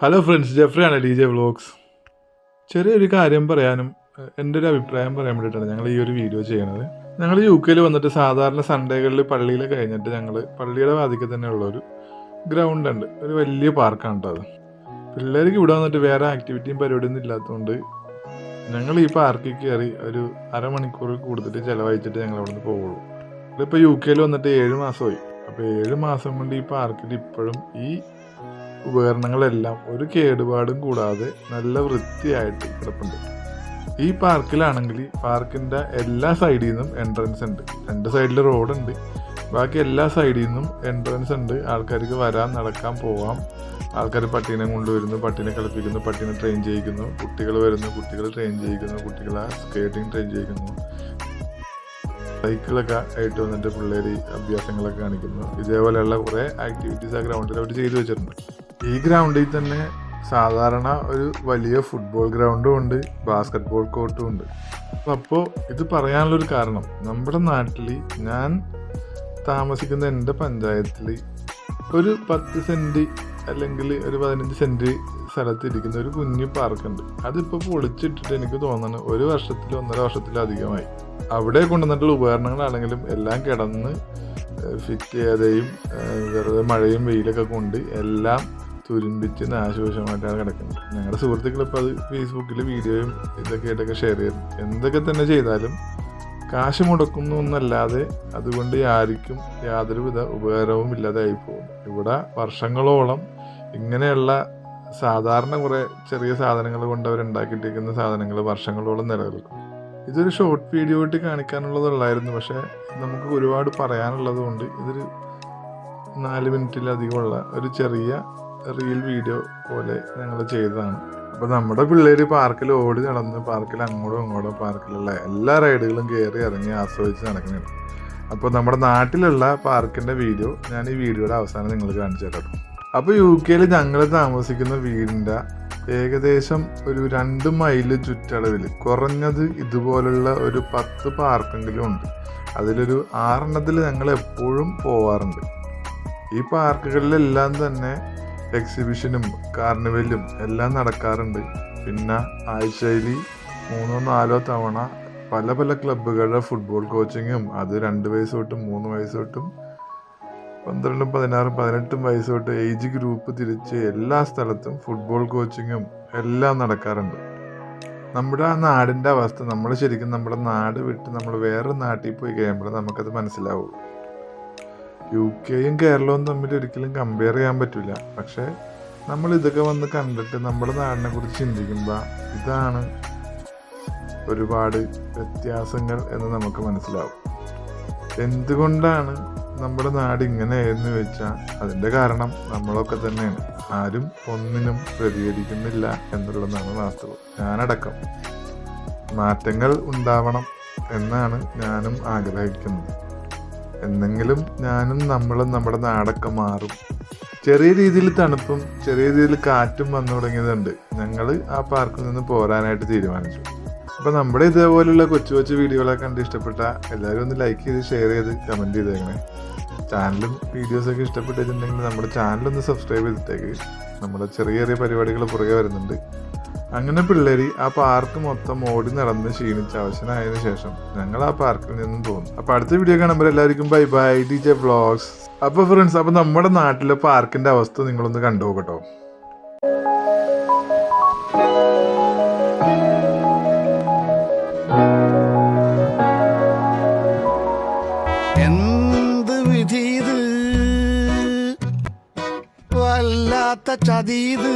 Hello friends ജെഫ്രിയാണ് D J vlogs ചെറിയൊരു കാര്യം പറയാനും എന്റെ ഒരു അഭിപ്രായം പറയാൻ വേണ്ടിയിട്ടാണ് ഞങ്ങൾ ഈ ഒരു വീഡിയോ ചെയ്യുന്നത് ഞങ്ങൾ യു കെയിൽ വന്നിട്ട് സാധാരണ സൺഡേകളിൽ പള്ളിയിൽ കഴിഞ്ഞിട്ട് ഞങ്ങൾ പള്ളിയുടെ വാതിക്കൽ തന്നെയുള്ള ഒരു ഗ്രൗണ്ട് ഉണ്ട്. ഒരു വലിയ പാർക്കാണ് കേട്ടോ അത്. പിള്ളേർക്ക് ഇവിടെ വന്നിട്ട് വേറെ ആക്ടിവിറ്റിയും പരിപാടിയൊന്നും ഇല്ലാത്തതുകൊണ്ട് ഞങ്ങൾ ഈ പാർക്കിൽ കയറി ഒരു അരമണിക്കൂർ കൂടുതൽ ചിലവഴിച്ചിട്ട് ഞങ്ങൾ അവിടെ നിന്ന് പോവുള്ളൂ ഇതിപ്പോൾ യു കെയിൽ വന്നിട്ട് ഏഴ് മാസമായി. അപ്പോൾ ഏഴ് മാസം കൊണ്ട് ഈ പാർക്കിൽ ഇപ്പോഴും ഈ ഉപകരണങ്ങളെല്ലാം ഒരു കേടുപാടും കൂടാതെ നല്ല വൃത്തിയായിട്ട് കിടപ്പുണ്ട്. ഈ പാർക്കിലാണെങ്കിൽ പാർക്കിന്റെ എല്ലാ സൈഡിൽ നിന്നും എൻട്രൻസ് ഉണ്ട്. രണ്ട് സൈഡിൽ റോഡുണ്ട് ബാക്കി എല്ലാ സൈഡിൽ നിന്നും എൻട്രൻസ് ഉണ്ട്. ആൾക്കാർക്ക് വരാൻ നടക്കാൻ പോവാം. ആൾക്കാർ പട്ടീനെ കൊണ്ടുവരുന്നു പട്ടീനെ കളിപ്പിക്കുന്നു പട്ടീനെ ട്രെയിൻ ചെയ്യിക്കുന്നു. കുട്ടികൾ വരുന്നു കുട്ടികൾ ട്രെയിൻ ചെയ്യിക്കുന്നു കുട്ടികളെ സ്കേറ്റിംഗ് ട്രെയിൻ ചെയ്യിക്കുന്നു. സൈക്കിളൊക്കെ ആയിട്ട് വന്നിട്ട് പിള്ളേർ അഭ്യാസങ്ങളൊക്കെ കാണിക്കുന്നു. ഇതേപോലെയുള്ള കുറേ ആക്ടിവിറ്റീസ് ആ ഗ്രൗണ്ടിൽ അവർ ചെയ്തു വെച്ചിട്ടുണ്ട്. ഈ ഗ്രൗണ്ടിൽ തന്നെ സാധാരണ ഒരു വലിയ ഫുട്ബോൾ ഗ്രൗണ്ടും ഉണ്ട് ബാസ്കറ്റ് ബോൾ കോർട്ടും ഉണ്ട്. അപ്പോൾ ഇത് പറയാനുള്ളൊരു കാരണം നമ്മുടെ നാട്ടിൽ ഞാൻ താമസിക്കുന്ന എന്റെ പഞ്ചായത്തിൽ ഒരു പത്ത് സെന്റ് അല്ലെങ്കിൽ ഒരു പതിനഞ്ച് സെന്റ് സ്ഥലത്തിരിക്കുന്ന ഒരു കുഞ്ഞു പാർക്കുണ്ട് അതിപ്പോൾ പൊളിച്ചിട്ടിട്ട് എനിക്ക് തോന്നുന്നു ഒരു വർഷത്തിൽ ഒന്നര വർഷത്തിലോ അധികമായി അവിടെ കൊണ്ടുവന്നിട്ടുള്ള ഉപകരണങ്ങളാണെങ്കിലും എല്ലാം കിടന്ന് ഫിറ്റ് ചെയ്യാതെയും വെറുതെ മഴയും വെയിലൊക്കെ കൊണ്ട് എല്ലാം തുരുമ്പിച്ച് നാശവശമായിട്ടാണ് കിടക്കുന്നത്. ഞങ്ങളുടെ സുഹൃത്തുക്കൾ ഇപ്പോൾ അത് ഫേസ്ബുക്കിൽ വീഡിയോയും ഇതൊക്കെ ആയിട്ടൊക്കെ ഷെയർ ചെയ്യും എന്തൊക്കെ തന്നെ ചെയ്താലും കാശ് മുടക്കുന്നു എന്നല്ലാതെ അതുകൊണ്ട് ആർക്കും യാതൊരുവിധ ഉപകാരവും ഇല്ലാതായി പോകും ഇവിടെ വർഷങ്ങളോളം ഇങ്ങനെയുള്ള സാധാരണ കുറേ ചെറിയ സാധനങ്ങൾ കൊണ്ട് അവർ ഉണ്ടാക്കിയിട്ടിരിക്കുന്ന സാധനങ്ങൾ വർഷങ്ങളോളം നിലനിൽക്കും. ഇതൊരു ഷോർട്ട് വീഡിയോ ആയിട്ട് കാണിക്കാനുള്ളതുള്ളായിരുന്നു പക്ഷേ നമുക്ക് ഒരുപാട് പറയാനുള്ളത് കൊണ്ട് ഇതൊരു നാല് മിനിറ്റിലധികമുള്ള ഒരു ചെറിയ റീൽ വീഡിയോ പോലെ ഞങ്ങൾ ചെയ്തതാണ്. അപ്പോൾ നമ്മുടെ പിള്ളേർ പാർക്കിൽ ഓടി നടന്ന് പാർക്കിൽ അങ്ങോട്ടും ഇങ്ങോട്ടും പാർക്കിലുള്ള എല്ലാ റൈഡുകളും കയറി ഇറങ്ങി ആസ്വദിച്ച് നടക്കുന്നുണ്ട് അപ്പോൾ നമ്മുടെ നാട്ടിലുള്ള പാർക്കിന്റെ വീഡിയോ ഞാൻ ഈ വീഡിയോയുടെ അവസാനം നിങ്ങൾക്ക് കാണിച്ചു തരാം അപ്പോൾ യു കെയിൽ ഞങ്ങൾ താമസിക്കുന്ന വീടിന്റെ ഏകദേശം ഒരു രണ്ട് മൈൽ ചുറ്റളവിൽ കുറഞ്ഞത് ഇതുപോലുള്ള ഒരു പത്ത് പാർക്കെങ്കിലും ഉണ്ട്. അതിലൊരു ആറെണ്ണത്തിൽ ഞങ്ങൾ എപ്പോഴും പോവാറുണ്ട്. ഈ പാർക്കുകളിലെല്ലാം തന്നെ എക്സിബിഷനും കാർണിവലും എല്ലാം നടക്കാറുണ്ട്. പിന്നെ ആഴ്ചയിൽ മൂന്നോ നാലോ തവണ പല പല ക്ലബ്ബുകളുടെ ഫുട്ബോൾ കോച്ചിങ്ങും അത് രണ്ട് വയസ്സ് തൊട്ടും മൂന്ന് വയസ്സ് തൊട്ടും പന്ത്രണ്ടും പതിനാറും പതിനെട്ടും വയസ്സ് തൊട്ട് ഏജ് ഗ്രൂപ്പ് തിരിച്ച് എല്ലാ സ്ഥലത്തും ഫുട്ബോൾ കോച്ചിങ്ങും എല്ലാം നടക്കാറുണ്ട്. നമ്മുടെ ആ നാടിന്റെ അവസ്ഥ നമ്മൾ ശരിക്കും നമ്മുടെ നാട് വിട്ട് നമ്മൾ വേറെ നാട്ടിൽ പോയി കഴിയുമ്പോൾ നമുക്കത് മനസ്സിലാവുള്ളൂ. യു കെയും കേരളവും തമ്മിൽ ഒരിക്കലും കമ്പയർ ചെയ്യാൻ പറ്റില്ല പക്ഷേ നമ്മൾ ഇതൊക്കെ വന്ന് കണ്ടിട്ട് നമ്മുടെ നാടിനെ കുറിച്ച് ചിന്തിക്കുമ്പോൾ ഇതാണ് ഒരുപാട് വ്യത്യാസങ്ങൾ എന്ന് നമുക്ക് മനസ്സിലാവും. എന്തുകൊണ്ടാണ് നമ്മുടെ നാട് ഇങ്ങനെ എന്ന് വെച്ചാൽ അതിന്റെ കാരണം നമ്മളൊക്കെ തന്നെയാണ്. ആരും ഒന്നിനും പ്രതികരിക്കുന്നില്ല എന്നുള്ളതാണ് വാസ്തവം. ഞാനടക്കം. മാറ്റങ്ങൾ ഉണ്ടാവണം എന്നാണ് ഞാനും ആഗ്രഹിക്കുന്നത്. എന്നെങ്കിലും ഞാനും നമ്മളും നമ്മുടെ നാടൊക്കെ മാറും. ചെറിയ രീതിയിൽ തണുപ്പും ചെറിയ രീതിയിൽ കാറ്റും വന്നു തുടങ്ങിയതുണ്ട്. ഞങ്ങൾ ആ പാർക്കിൽ നിന്ന് പോരാനായിട്ട് തീരുമാനിച്ചു. അപ്പം നമ്മുടെ ഇതേപോലെയുള്ള കൊച്ചു കൊച്ചു വീഡിയോകളൊക്കെ കണ്ട് ഇഷ്ടപ്പെട്ട എല്ലാവരും ഒന്ന് ലൈക്ക് ചെയ്ത് ഷെയർ ചെയ്ത് കമന്റ് ചെയ്തേക്കണേ. ചാനലും വീഡിയോസൊക്കെ ഇഷ്ടപ്പെട്ടിട്ടുണ്ടെങ്കിൽ നമ്മുടെ ചാനലൊന്ന് സബ്സ്ക്രൈബ് ചെയ്തിട്ടേക്ക്. നമ്മുടെ ചെറിയ ചെറിയ പരിപാടികൾ പുറകെ വരുന്നുണ്ട്. അങ്ങനെ പിള്ളേര് ആ പാർക്ക് മൊത്തം ഓടി നടന്ന് ക്ഷീണിച്ച് അവശനായതിനു ശേഷം ഞങ്ങൾ ആ പാർക്കിൽ നിന്നും പോകുന്നു. അപ്പൊ അടുത്ത വീഡിയോ കാണുമ്പോൾ എല്ലാവർക്കും bye bye D J vlogs അപ്പൊ ഫ്രണ്ട്സ് അപ്പൊ നമ്മുടെ നാട്ടിലെ പാർക്കിന്റെ അവസ്ഥ നിങ്ങളൊന്ന് കണ്ടുപോകട്ടോ എന്ത് വിധീത് ചതീത്